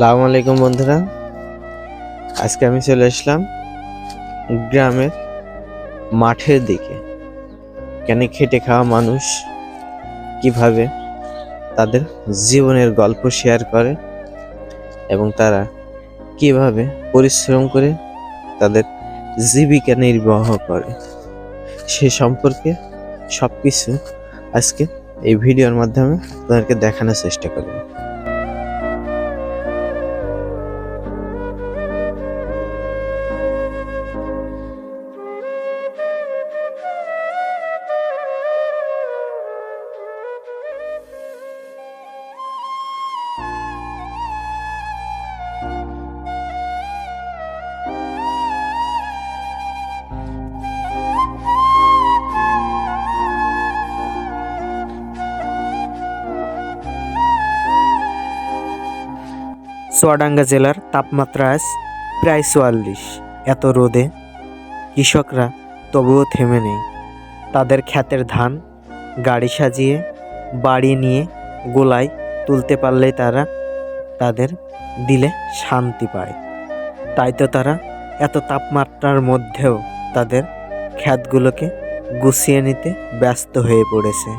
আসসালামু আলাইকুম বন্ধুরা। আজকে আমি চলে আসলাম গ্রামের মাঠের দিকে। কেন খেটে খাওয়া মানুষ কীভাবে তাদের জীবনের গল্প শেয়ার করে এবং তারা কীভাবে পরিশ্রম করে তাদের জীবিকা নির্বাহ করে, সে সম্পর্কে সব কিছু আজকে এই ভিডিওর মাধ্যমে তাদেরকে দেখানোর চেষ্টা করব। চুয়াডাঙ্গা জেলার তাপমাত্রা আজ প্রায় চুয়াল্লিশ। এত রোদে কৃষকরা তবুও থেমে নেই। তাদের ক্ষেতের ধান গাড়ি সাজিয়ে, বাড়ি নিয়ে গোলায় তুলতে পারলেই তারা তাদের দিলে শান্তি পায়। তাই তো তারা এত তাপমাত্রার মধ্যেও তাদের ক্ষেতগুলোকে গুছিয়ে নিতে ব্যস্ত হয়ে পড়েছে।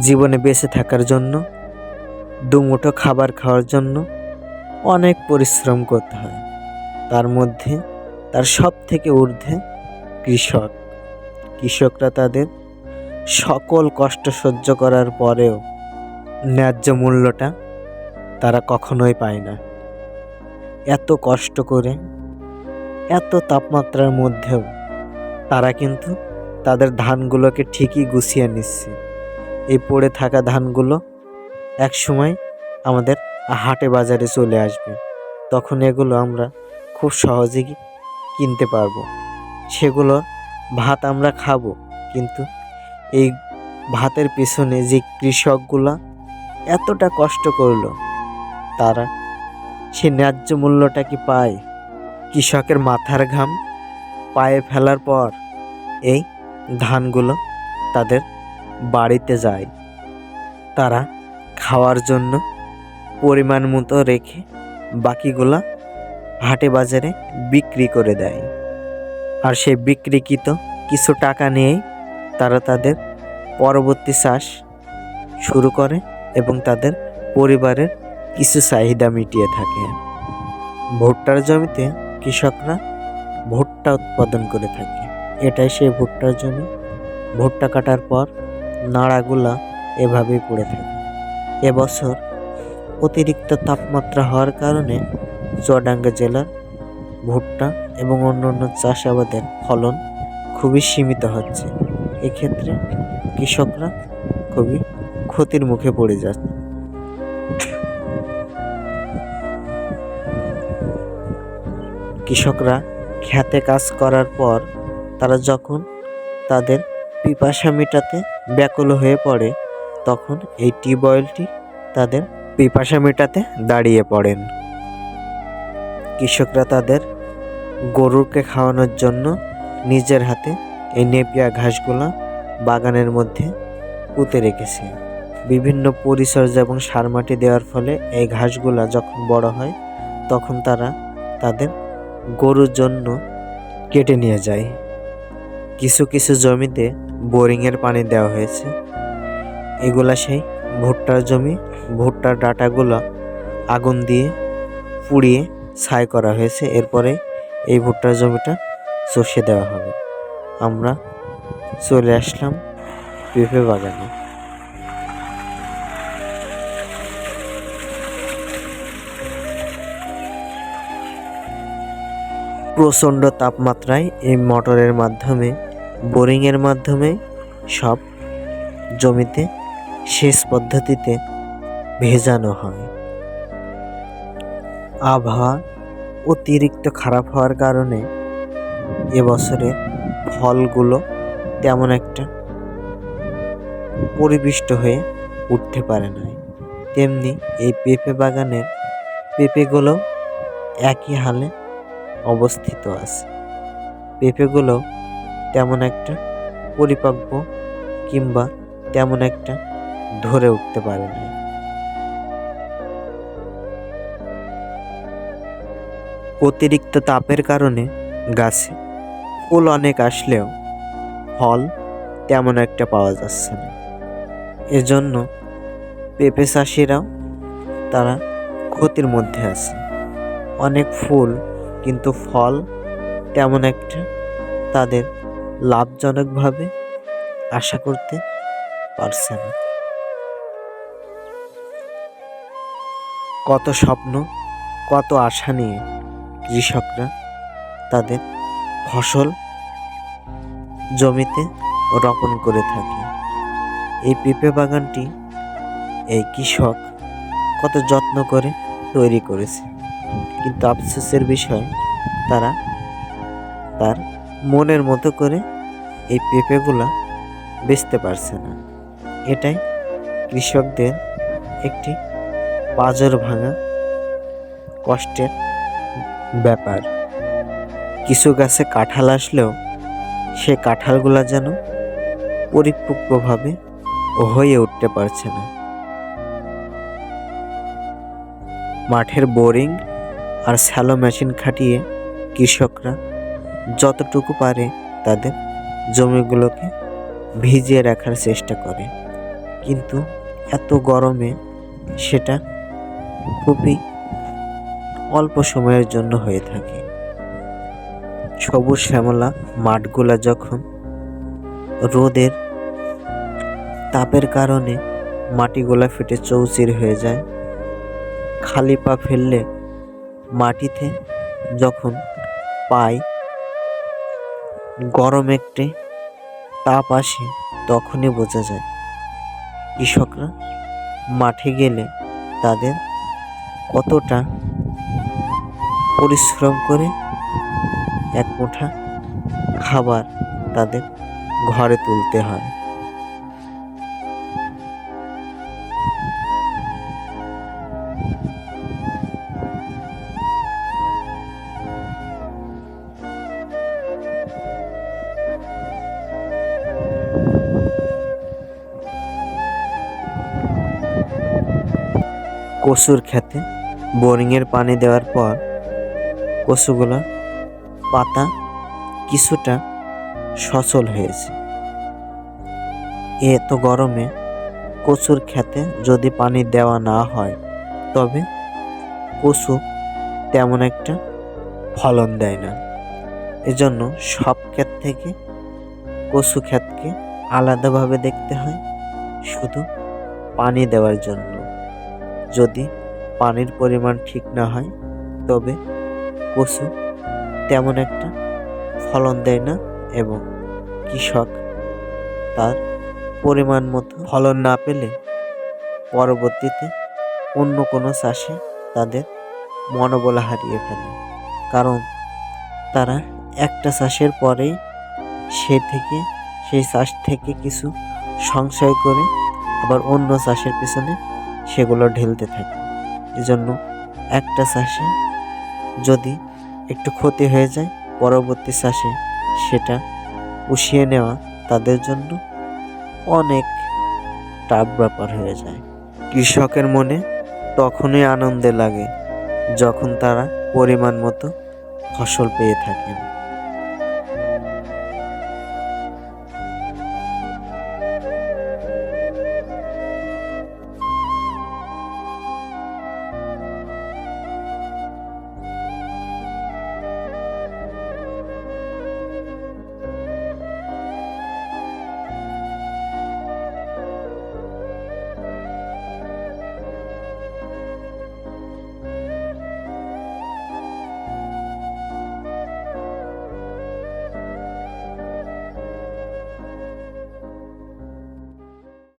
জীবনে বেঁচে থাকার জন্য, দুমুঠো খাবার খাওয়ার জন্য অনেক পরিশ্রম করতে হয়। তার মধ্যে তার সব থেকে ঊর্ধ্বে কৃষক। কৃষকরা তাদের সকল কষ্ট সহ্য করার পরেও ন্যায্য মূল্যটা তারা কখনোই পায় না। এত কষ্ট করে, এত তাপমাত্রার মধ্যেও তারা কিন্তু তাদের ধানগুলোকে ঠিকই গুছিয়ে নিচ্ছে। এই পড়ে থাকা ধানগুলো এক সময় আমাদের হাটে বাজারে চলে আসবে। তখন এগুলো আমরা খুব সহজেই কিনতে পারব। সেগুলো ভাত আমরা খাব, কিন্তু এই ভাতের পিছনে যে কৃষকগুলা এতটা কষ্ট করল, তারা সে ন্যায্য মূল্যটা কি পায়? কৃষকের মাথার ঘাম পায়ে ফেলার পর এই ধানগুলো তাদের বাড়িতে যায়। তারা খাওয়ার জন্য পরিমাণ মতো রেখে বাকিগুলা হাটে বাজারে বিক্রি করে দেয়। আর সেই বিক্রিকৃত কিছু টাকা নিয়েই তারা তাদের পরবর্তী চাষ শুরু করে এবং তাদের পরিবারের কিছু চাহিদা মিটিয়ে থাকে। ভুট্টার জমিতে কৃষকরা ভুট্টা উৎপাদন করে থাকে। এটাই সেই ভুট্টার জমি। ভুট্টা কাটার পর নাড়াগুলা এভাবেই পড়ে থাকে। এবছর অতিরিক্ত তাপমাত্রা হওয়ার কারণে চুয়াডাঙ্গা জেলার ভুট্টা এবং অন্যান্য চাষাবাদের ফলন খুবই সীমিত হচ্ছে। এক্ষেত্রে কৃষকরা খুবই ক্ষতির মুখে পড়ে যাচ্ছে। কৃষকরা খেতে কাজ করার পর তারা যখন তাদের পিপাসা মেটাতে ব্যাকুল হয়ে পড়ে, তখন এই টিউবওয়েলটি তাদের পিপাসা মেটাতে দাঁড়িয়ে পড়েন। কৃষকরা তাদের গরুকে খাওয়ানোর জন্য নিজের হাতে এই নেপিয়া ঘাসগুলা বাগানের মধ্যে পুঁতে রেখেছে। বিভিন্ন পরিচর্যা এবং সার মাটি দেওয়ার ফলে এই ঘাসগুলা যখন বড় হয়, তখন তারা তাদের গরুর জন্য কেটে নিয়ে যায়। কিছু কিছু জমিতে বোরিংয়ের পানি দেওয়া হয়েছে। এগুলা সেই ভুট্টার জমি, ভুট্টার ডাটাগুলো আগুন দিয়ে পুড়িয়ে ছাই করা হয়েছে। এরপরে এই ভুট্টার জমিটা চষে দেওয়া হবে। আমরা চলে আসলাম পেঁপে বাগানে। প্রচণ্ড তাপমাত্রায় এই মোটরের মাধ্যমে বোরিংয়ের মাধ্যমে সব জমিতে সেচ পদ্ধতিতে ভেজানো হয়। আবহাওয়া অতিরিক্ত খারাপ হওয়ার কারণে এবছরে ফলগুলো তেমন একটা পরিবিষ্ট হয়ে উঠতে পারে নাই তেমনি এই পেঁপে বাগানের পেঁপেগুলো একই হালে অবস্থিত আছে। পেঁপেগুলো তেমন একটা পরিপক্ব কিংবা তেমন একটা ধরে উঠতে পারে না অতিরিক্ত তাপের কারণে গাছে ফুল অনেক আসলেও ফল তেমন একটা পাওয়া যাচ্ছে না। এজন্য পেঁপে চাষিরাও তারা ক্ষতির মধ্যে আছে। অনেক ফুল কিন্তু ফল তেমন একটা তাদের লাভজনকভাবে আশা করতে পারছে না। কত স্বপ্ন, কত আশা নিয়ে কৃষকরা তাদের ফসল জমিতে রোপণ করে থাকে। এই পেঁপে বাগানটি এই কৃষক কত যত্ন করে তৈরি করেছে। কিন্তু আফসোসের বিষয়, তারা তার মনের মতো করে এই পেঁপেগুলা বেচতে পারছে না। এটাই কৃষকদের একটি পাজর ভাঙা কষ্টের ব্যাপার। কিছু গাছে কাঁঠাল আসলেও সে কাঁঠালগুলা যেন পরিপক্কভাবে হয়ে উঠতে পারছে না। মাঠের বোরিং আর স্যালো মেশিন খাটিয়ে কৃষকরা যতটুকু পারে তাদের জমিগুলোকে ভিজিয়ে রাখার চেষ্টা করে। কিন্তু এত গরমে সেটা খুবই অল্প সময়ের জন্য হয়ে থাকে। সবুজ শ্যামলা মাঠগুলা যখন রোদের তাপের কারণে মাটিগুলা ফেটে চৌচির হয়ে যায়, খালি পা ফেললে মাটিতে যখন পায় গরম একটি তাপ আসে, তখনই বোঝা যায়। কৃষকরা মাঠে গেলে তাদের কতটা পরিশ্রম করে এক মুঠা খাবার তাদের ঘরে তুলতে হয়। কচুর খেতে বোরিংয়ের পানি দেওয়ার পর কচুগুলো পাতা কিছুটা সচল হয়েছে। এত গরমে কচুর খেতে যদি পানি দেওয়া না হয়, তবে কচু তেমন একটা ফলন দেয় না। এজন্য সব ক্ষেত থেকে কচু ক্ষেতকে আলাদাভাবে দেখতে হয়, শুধু পানি দেওয়ার জন্য। যদি পানির পরিমাণ ঠিক না হয়, তবে কচু তেমন একটা ফলন দেয় না এবং কৃষক তার পরিমাণ মতো ফলন না পেলে পরবর্তীতে অন্য কোনো চাষে তাদের মনোবল হারিয়ে ফেলে। কারণ তারা একটা চাষের পরেই সে থেকে, সেই চাষ থেকে কিছু সংশয় করে আবার অন্য চাষের পিছনে সেগুলো ঢেলতে থাকে। এজন্য একটা চাষে যদি একটু ক্ষতি হয়ে যায়, পরবর্তী চাষে সেটা পুষিয়ে নেওয়া তাদের জন্য অনেক টাফ ব্যাপার হয়ে যায়। কৃষকের মনে তখনই আনন্দে লাগে, যখন তারা পরিমাণ মতো ফসল পেয়ে থাকেন।